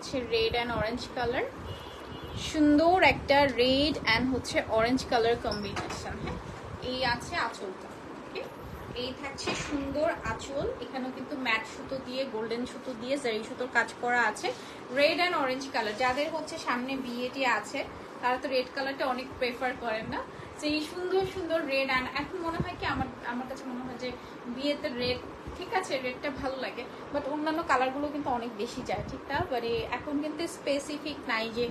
হচ্ছে red and orange colour সুন্দর একটা রেড অ্যান্ড হচ্ছে অরেঞ্জ কালার কম্বিনেশন হ্যাঁ? এই আছে আঁচলটা, okay? এই থাকছে সুন্দর আঁচল। এখানেও কিন্তু ম্যাট সুতো দিয়ে গোল্ডেন সুতো দিয়ে জারি সুতোর কাজ করা আছে। রেড অ্যান্ড অরেঞ্জ কালার যাদের হচ্ছে সামনে বিয়েটি আছে, তারা তো রেড কালারটা অনেক প্রেফার করেন না। এই সুন্দর সুন্দর রেড অ্যান্ড এখন মনে হয় কি আমার আমার কাছে মনে হয় যে বিয়েতে রেড ঠিক আছে, রেডটা ভালো লাগে বাট অন্যান্য কালারগুলো কিন্তু অনেক বেশি যায়, ঠিক না? মানে এখন কিন্তু স্পেসিফিক নাই যে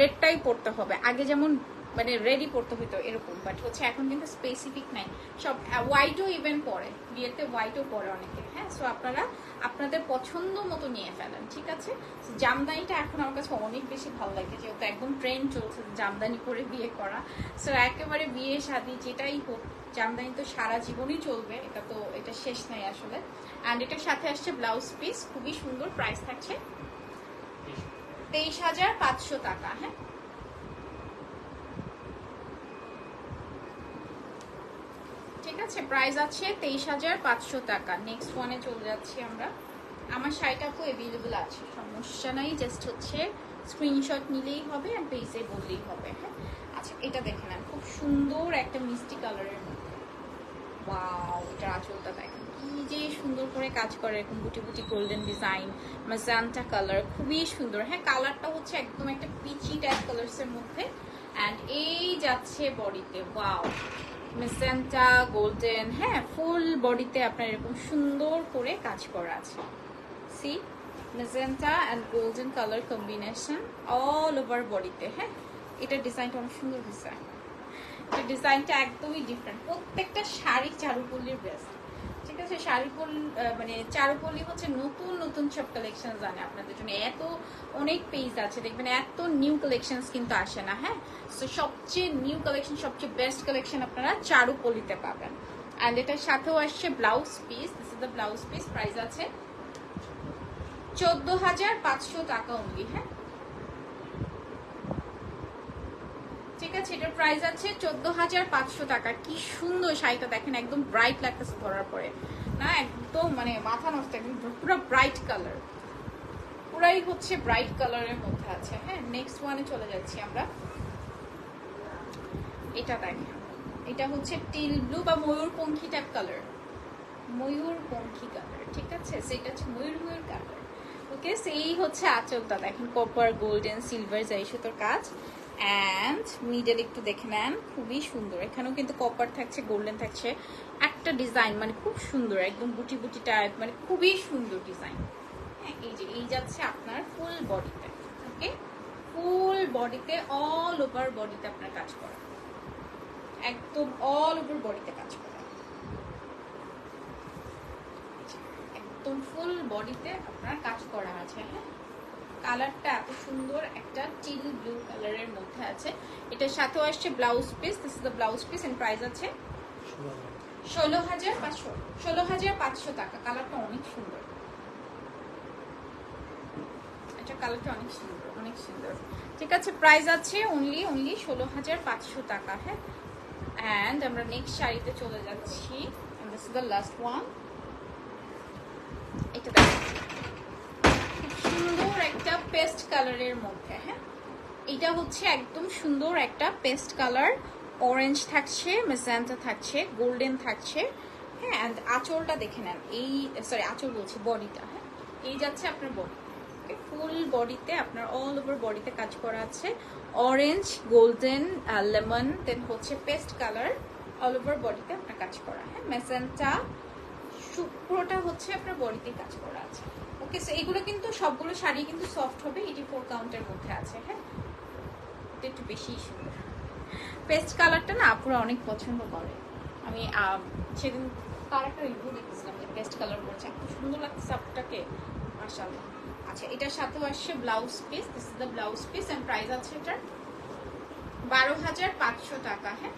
রেডটাই পড়তে হবে। আগে যেমন মানে রেডি পড়তে হইতো এরকম বাট হচ্ছে এখন কিন্তু স্পেসিফিক নাই। সব হোয়াইটও ইভেন পরে বিয়েতে হোয়াইটও পরে অনেকে হ্যাঁ? সো আপনারা আপনাদের পছন্দ মতো নিয়ে ফেলেন ঠিক আছে? জামদানিটা এখন আমার কাছে অনেক বেশি ভালো লাগে যেহেতু একদম ট্রেন্ড চলছে জামদানি করে বিয়ে করা। সো একেবারে বিয়ে শাদি যেটাই হোক জামদানি তো সারা জীবনই চলবে এটা তো এটা শেষ নাই আসলে। অ্যান্ড এটার সাথে আসছে ব্লাউজ পিস খুবই সুন্দর প্রাইস থাকছে তেইশ হাজার পাঁচশো টাকা হ্যাঁ? ঠিক আছে প্রাইস আছে তেইশ হাজার পাঁচশো টাকা। নেক্সট ওয়ানে চলে যাচ্ছি আমরা। আমার শাড়িটা তো অ্যাভেলেবল আছে, সমস্যা নাই জাস্ট হচ্ছে স্ক্রিনশট নিলেই হবে আর পেজে বললেই হবে হ্যাঁ? আচ্ছা এটা দেখে নেন, খুব সুন্দর একটা মিষ্টি কালারের মধ্যে। এটা দেখেন, কি সুন্দর করে কাজ করে গোল্ডেন ডিজাইন কালার খুবই সুন্দর হ্যাঁ? কালারটা হচ্ছে একদম একটা পিচি মধ্যে অ্যান্ড এই যাচ্ছে বডিতে মেসেন্টা গোল্ডেন হ্যাঁ ফুল বডিতে আপনার এরকম সুন্দর করে কাজ করা আছে। C magenta and golden colour combination all over বডিতে হ্যাঁ? এটা ডিজাইনটা অনেক সুন্দর ডিজাইন এটা ডিজাইনটা একদমই ডিফারেন্ট প্রত্যেকটা শাড়ি চারুপল্লির বেস্ট ঠিক আছে শাড়িপল মানে চারুপল্লি হচ্ছে নতুন নতুন সব কালেকশন জানে আপনাদের জন্য। এত অনেক পেজ আছে, দেখবেন এত নিউ কালেকশনস কিন্তু আসে না হ্যাঁ? তো সবচেয়ে নিউ কালেকশন সবচেয়ে বেস্ট কালেকশন আপনারা চারুপল্লিতে পাবেন। অ্যান্ড এটার সাথেও আসছে blouse piece this is the blouse piece price আছে চোদ্দ হাজার পাঁচশো টাকা অনলি হ্যাঁ? ঠিক আছে, এটার প্রাইস আছে চোদ্দ হাজার পাঁচশো টাকা। কি সুন্দর শাড়িটা দেখেন, একদম ব্রাইট লাগতেছে পরার পরে। না, একদম মানে মাথা নষ্ট, একদম পুরো ব্রাইট কালার পুরাই হচ্ছে ব্রাইট কালারের মধ্যে আছে। হ্যাঁ নেক্সট ওয়ানে চলে যাচ্ছি আমরা। এটা দেখেন, এটা হচ্ছে টিল ব্লু বা ময়ূরপঙ্খী টাইপ কালার ময়ূর ময়ূরপঙ্খী কালার ঠিক আছে? সেটা হচ্ছে ময়ূর ময়ূর কালার ওকে সেই হচ্ছে আঁচলটা। দেখেন কপার গোল্ডেন সিলভার যাই সুতোর কাজ। অ্যান্ড মিডল একটু দেখে নেন, খুবই সুন্দর। এখানেও কিন্তু কপার থাকছে গোল্ডেন থাকছে। একটা ডিজাইন মানে খুব সুন্দর, একদম বুটি বুটি টাইপ মানে খুবই সুন্দর ডিজাইন হ্যাঁ এই যে, এই যাচ্ছে আপনার ফুল বডিতে ওকে ফুল বডিতে অল ওভার বডিতে আপনার কাজ করা। একদম অল ওভার বডিতে কাজ করা। একদম ফুল বডিতে আপনার কাজ করা আছে হ্যাঁ? কালারটা এত সুন্দর, একটা চিল ব্লু কালারের মধ্যে আছে। এটার সাথেও আসছে blouse piece this is the blouse piece and price আছে ষোলো হাজার পাঁচশো, ষোলো হাজার পাঁচশো টাকা। কালারটা অনেক সুন্দর। এটা কালারটা অনেক সুন্দর অনেক সুন্দর। ঠিক আছে প্রাইস আছে অনলি অনলি ষোলো হাজার পাঁচশো টাকা হ্যাঁ? অ্যান্ড আমরা নেক্সট শাড়িতে চলে যাচ্ছি। This is the last one এটা সুন্দর একটা পেস্ট কালারের মধ্যে হ্যাঁ? এটা হচ্ছে একদম সুন্দর একটা পেস্ট কালার। অরেঞ্জ থাকছে মেসান্টা থাকছে গোল্ডেন থাকছে হ্যাঁ? অ্যান্ড আঁচলটা দেখে নেন। এই সরি আঁচল বলছি, বডিটা হ্যাঁ? এই যাচ্ছে আপনার বডি ফুল বডিতে আপনার অল ওভার বডিতে কাজ করা আছে। অরেঞ্জ গোল্ডেন লেমন দেন হচ্ছে পেস্ট কালার অল ওভার বডিতে আপনার কাজ করা হ্যাঁ? মেসেন্টা পুরোটা হচ্ছে আপনার বডিতে কাজ করা আছে। ওকে এগুলো কিন্তু সবগুলো শাড়ি কিন্তু সফট হবে এইটি ফোর কাউন্টের মধ্যে আছে হ্যাঁ? এটা একটু বেশি সুন্দর। পেস্ট কালারটা না আপুরা অনেক পছন্দ করে। আমি সেদিন তার একটা রিভিউ দেখেছিলাম, যে পেস্ট কালার করেছে এত সুন্দর লাগছে আপুটাকে মার্শাল্লাহ আচ্ছা এটার সাথেও আসছে blouse piece this is the blouse piece and price আছে এটার বারো হাজার পাঁচশো টাকা হ্যাঁ?